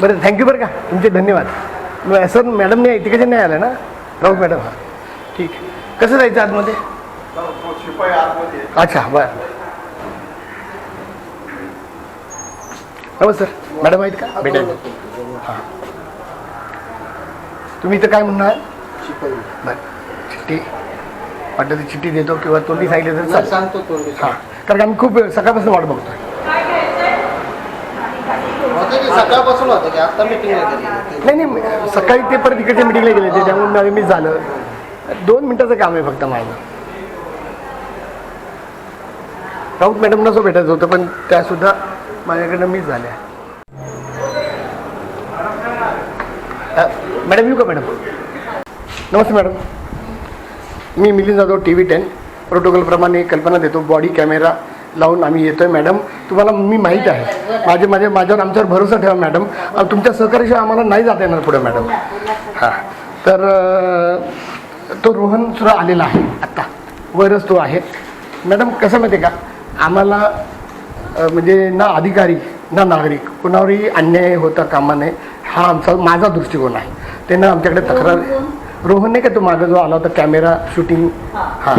बरं थँक्यू बरं का. तुमचे धन्यवाद. सर मॅडम नाही तिकडे नाही आलं ना? राऊत मॅडम हां. ठीक. कसं जायचं आतमध्ये. अच्छा बरं. नमस्कार. मॅडम आहेत का? भेटायला हां. तुम्ही इथं काय म्हणणार? बरं. चिठ्ठी. वाटलं तर चिठ्ठी देतो किंवा तोंडी सांगितलं तर सांगतो तोंडी. हां. कारण आम्ही खूप सकाळपासून वाट बघतोय. सकाळपासून होतं की आता नाही नाही सकाळी ते परत इकडच्या मिटिंगला गेले ते त्यामुळे मी मिस झालं. दोन मिनिटाचं काम आहे फक्त माझं. राऊत मॅडमना असं भेटायचं होतं पण त्यासुद्धा माझ्याकडनं मिस झाल्या मॅडम येऊ का मॅडम? नमस्ते मॅडम. मी Milind Jadhav T V ten प्रोटोकॉलप्रमाणे कल्पना देतो. बॉडी कॅमेरा लावून आम्ही येतोय मॅडम तुम्हाला मी माहीत आहे. माझे माझे माझ्यावर आमच्यावर भरोसा ठेवा मॅडम तुमच्या सहकार्याशिवाय आम्हाला नाही जाता येणार पुढे मॅडम हां. तर तो रोहन सुद्धा आलेला आहे आत्ता वरच तो आहे. मॅडम कसं माहिती आहे का? आम्हाला म्हणजे ना अधिकारी ना नागरिक कुणावरही अन्याय होता कामा नये हा आमचा माझा दृष्टिकोन आहे. त्यानं आमच्याकडे तक्रार रोहन नाही का तो मागं जो आला होता कॅमेरा शूटिंग हां.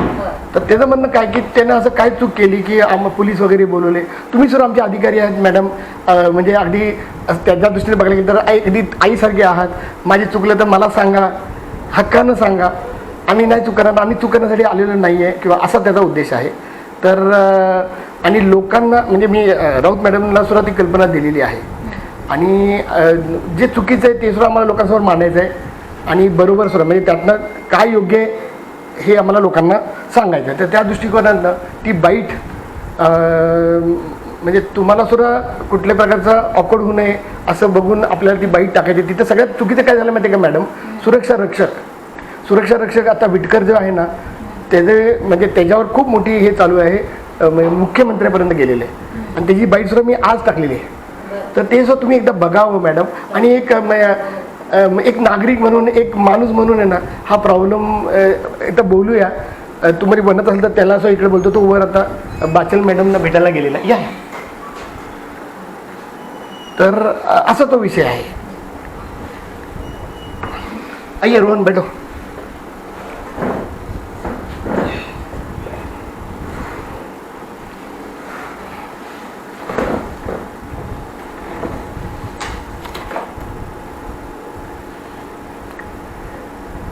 तर त्याचं म्हणणं काय की त्यानं असं काय चूक केली की आम पोलीस वगैरे बोलवले? तुम्ही सुद्धा आमचे अधिकारी आहेत मॅडम म्हणजे अगदी त्याच्या दृष्टीने बघायला गेलं तर आई अगदी आईसारखे आहात. माझे चुकलं तर मला सांगा. हक्कानं सांगा. आम्ही नाही चुकणार आम्ही चुकण्यासाठी आलेलो नाही आहे किंवा असा त्याचा उद्देश आहे. तर आणि लोकांना म्हणजे मी राऊत मॅडमला सुद्धा ती कल्पना दिलेली आहे. आणि जे चुकीचं आहे ते सुद्धा आम्हाला लोकांसमोर मांडायचं आहे आणि बरोबर सुद्धा म्हणजे त्यातनं काय योग्य आहे हे आम्हाला लोकांना सांगायचं आहे. तर त्या दृष्टिकोनातनं ती बाईट म्हणजे तुम्हाला सुद्धा कुठल्या प्रकारचा ऑकवर्ड होऊ नये असं बघून आपल्याला ती बाईट टाकायची. तिथं सगळ्यात चुकीचं काय झालं माहिती आहे का मॅडम? सुरक्षा रक्षक. सुरक्षा रक्षक आता विटकर जो आहे ना त्याचे म्हणजे त्याच्यावर खूप मोठी हे चालू आहे म्हणजे मुख्यमंत्र्यापर्यंत गेलेले आहे. आणि त्याची बाईट सुद्धा मी आज टाकलेली आहे. तर ते सुद्धा तुम्ही एकदा बघावं हो, मॅडम. आणि एक एक नागरिक म्हणून एक माणूस म्हणून आहे ना हा प्रॉब्लेम एकदा बोलूया. अ, तुम्हाला बनत असेल तर त्याला असं इकडे बोलतो तो वर आता बाचल मॅडमना भेटायला गेलेला या. तर असा तो विषय आहे. अय्या रोहन भेटो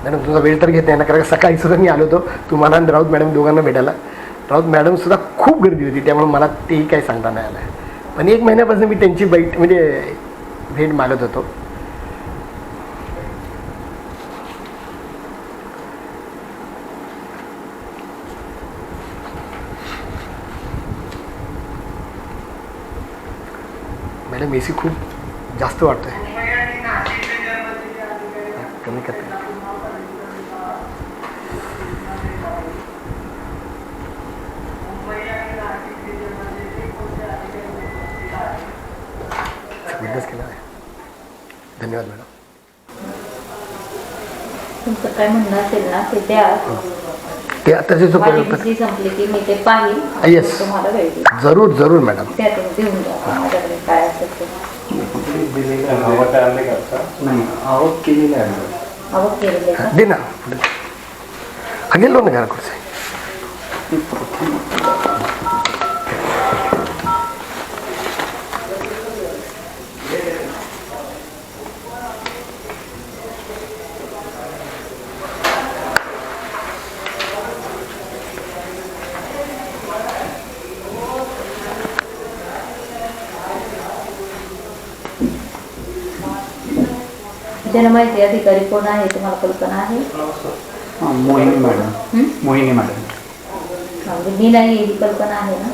मॅडम तुझा वेळ तर घेत नाही ना कारण सकाळी सुद्धा मी आलो होतो. तुम्हाला आणि राऊत मॅडम दोघांना भेटायला. राऊत मॅडम सुद्धा खूप गर्दी होती त्यामुळे मला तेही काही सांगता नाही आलं. पण एक महिन्यापासून मी त्यांची बैठ म्हणजे भेट मागत होतो. मॅडम ए सी खूप जास्त वाटतोय कमी करते बिझनेस केला आहे धन्यवाद मॅडम. तुमचं काय म्हणणं असेल ना ते द्या. ते आताचे जो माझी प्रयोग बिझी संपली की मी ते पाहिल आणि Yes. तुम्हाला वेळ देईन. जरूर जरूर मॅडम. त्या तुम्ही देऊन द्या. माझ्याकडे काय असेल ते. नाही आवक केलेली आहे आवक केलेले का? दे ना. हा गेलो ना घरा कुठचे जनमाहिती अधिकारी कोण आहे तुम्हाला कल्पना आहे? मोहिनी मॅडम? मोहिनी मॅडम. म्हणजे मी नाही ही कल्पना आहे ना?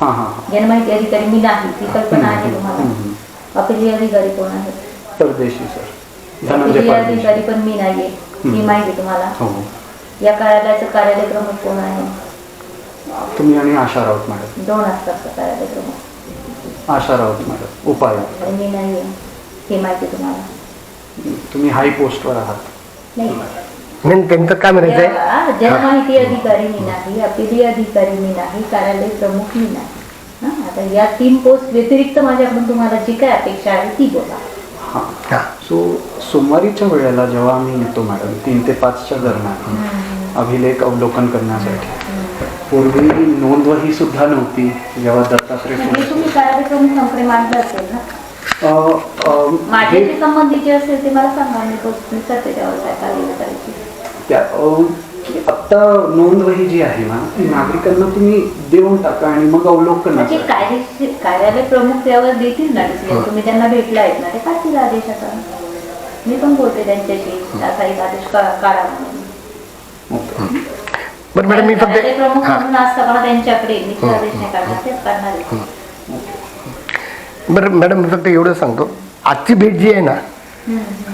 हां हां हां. जनमाहिती अधिकारी मी नाही ती कल्पना आहे तुम्हाला? हं. अपिली अधिकारी कोण आहे परदेशी सर. धनंजय अधिकारी पण मी नाहीये ही. माहिती तुम्हाला. हो. या कार्यालयाचं कार्यालय प्रमुख कोण आहे? तुम्ही आणि आशा राऊत मॅडम. दोन असतात का कार्यालय प्रमुख आशा राऊत मॅडम आणि मी नाहीये ही माहिती तुम्हाला. तुम्ही हाय पोस्टवर आहात. नाही. नाही त्यांचं काय म्हणायचं जनमाहिती अधिकारी मी नाही अपिली अधिकारी मी नाही कार्यालय प्रमुख मी नाही. हा, आता या तीन पोस्ट व्यतिरिक्त माझ्याकडून तुम्हाला जी काय अपेक्षा आहे ती बोला. हां. सो सोमवारीच्या वेळेला जेव्हा आम्ही येतो मॅडम तीन ते पाचच्या दरम्यान अभिलेख अवलोकन करण्यासाठी. पूर्वी नोंदवही सुद्धा नव्हती जेव्हा दत्तात्रय फुले- तुम्ही कार्यालय प्रमुखांकडे मांडलं असेल ना? अ, अ, माझे हे- जे असेल ते मला सांगा मी त्यावर काय कार्यवाही करायची. त्या आत्ता नोंदवही जी आहे ना ती नागरिकांना तुम्ही देऊन टाका आणि मग म्हणजे अवलोकनासाठी कायदेशीर कार्यालय प्रमुख यावर देतील ना डिसिजन तुम्ही त्यांना भेटला आहेत ना ते काढतील आदेश आता. मी पण बोलते त्यांच्याशी असा एक आदेश का- काढा म्हणून. बरं मॅडम मी कार्यालय प्रमुख फक्त हां. म्हणून असताना त्यांच्याकडे मी आदेश नाही काढणार तेच काढणार आहे. बरं मॅडम मी फक्त एवढं सांगतो. आजची भेट जी आहे ना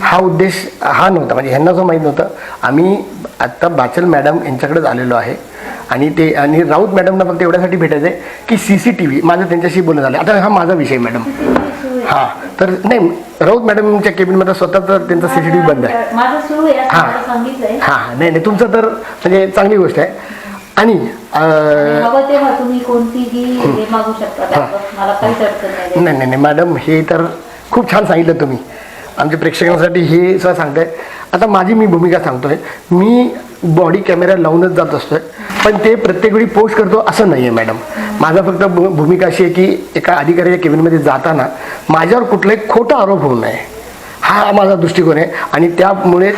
हा उद्देश हा नव्हता. म्हणजे ह्यांना जो माहीत नव्हतं आम्ही आत्ता बाचल मॅडम यांच्याकडेच आलेलो आहे. आणि ते आणि राऊत मॅडमना फक्त एवढ्यासाठी भेटायचं आहे की सी सी टी व्ही माझं त्यांच्याशी बोलणं झालं आता हा माझा विषय मॅडम. हां तर नाही राऊत मॅडमच्या केबिनमध्ये स्वतः तर त्यांचा सी सी टी व्ही बंद आहे. हां. हां. नाही नाही तुमचं तर म्हणजे चांगली गोष्ट आहे. आणि आणि अं, हवं तेव्हा तुम्ही कोणतीही हे. मागू शकता त्यावर. मला काहीच अडचण नाही नाही नाही नाही मॅडम हे तर खूप छान सांगितलं तुम्ही. आमच्या प्रेक्षकांसाठी हे सुद्धा सांगताय. आता माझी मी भूमिका सांगतोय. मी बॉडी कॅमेरा लावूनच जात असतोय. पण ते प्रत्येक वेळी पोस्ट करतो असं नाही आहे मॅडम. माझा फक्त भू- भूमिका अशी आहे की एका अधिकाऱ्याच्या केबिनमध्ये जाताना माझ्यावर कुठलाही खोटा आरोप होऊ नये. हा माझा दृष्टिकोन आहे. आणि त्यामुळे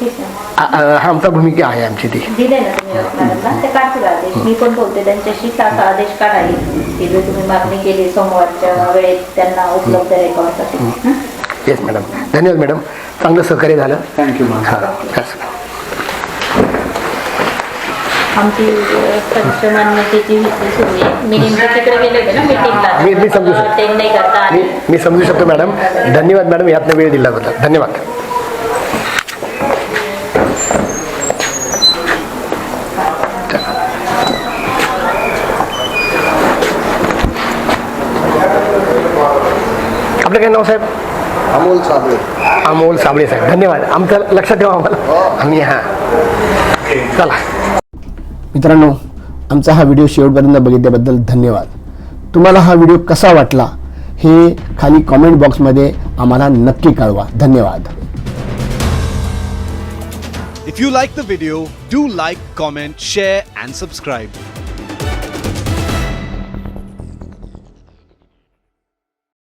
ठीक आहे हा आमचा भूमिका आहे आमची ती. दिले ना तुम्ही मॅडमला ते काढतील आदेश मी पण बोलते त्यांच्याशी आदेश की तुम्ही मागणी केली सोमवारच्या वेळेत त्यांना उपलब्ध रेकॉर्डसाठी? येस मॅडम धन्यवाद मॅडम चांगलं सहकार्य झालं. थँक्यू हां. आमची सुरू आहे मी नेमकं तिकडे गेले होते ना मिटिंगला मी- मी समजू शकतो. अटेंड नाही करता मी आली. मी समजू शकतो मॅडम धन्यवाद मॅडम यातनं वेळ दिल्याबद्दल धन्यवाद. काय नाव साहेब? अमोल साबळे. अमोल साबळे साहेब. धन्यवाद. आमचं लक्षात ठेवा आम्हाला. आम्ही हां. चला. मित्रांनो आमचा हा व्हिडिओ शेवटपर्यंत बघितल्याबद्दल धन्यवाद. तुम्हाला हा व्हिडिओ कसा वाटला हे खाली कॉमेंट बॉक्समध्ये आम्हाला नक्की कळवा. धन्यवाद. If you like the video, do like, comment, share, and subscribe.